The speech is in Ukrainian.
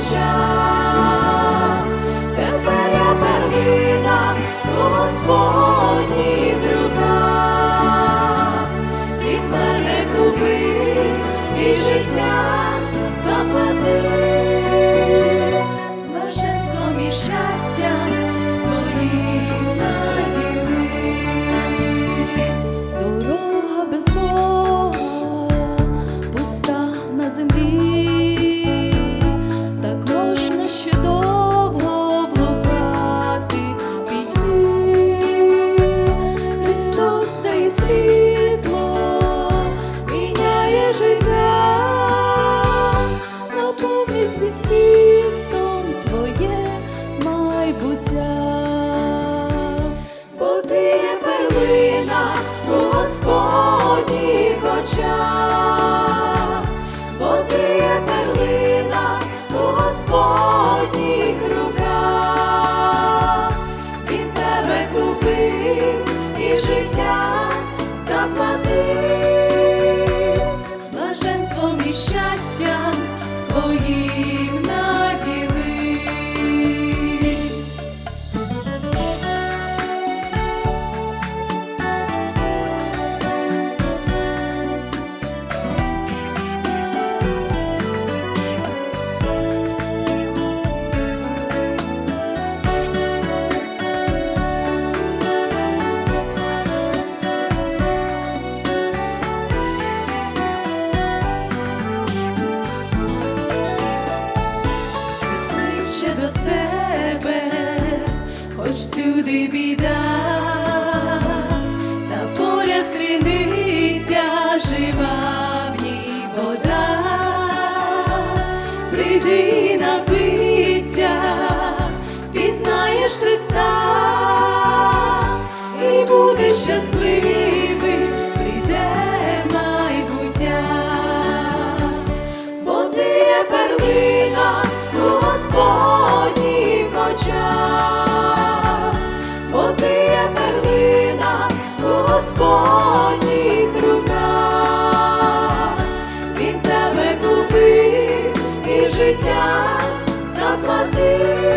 sunshine. буття, бо ти є перлина у хоча. Себе, хоч всюди біда, та поряд криниця жива в ній вода, прийди напийся, пізнаєш Христа. І будеш щасливий, Господніх руках, він тебе купив і життя заплатив,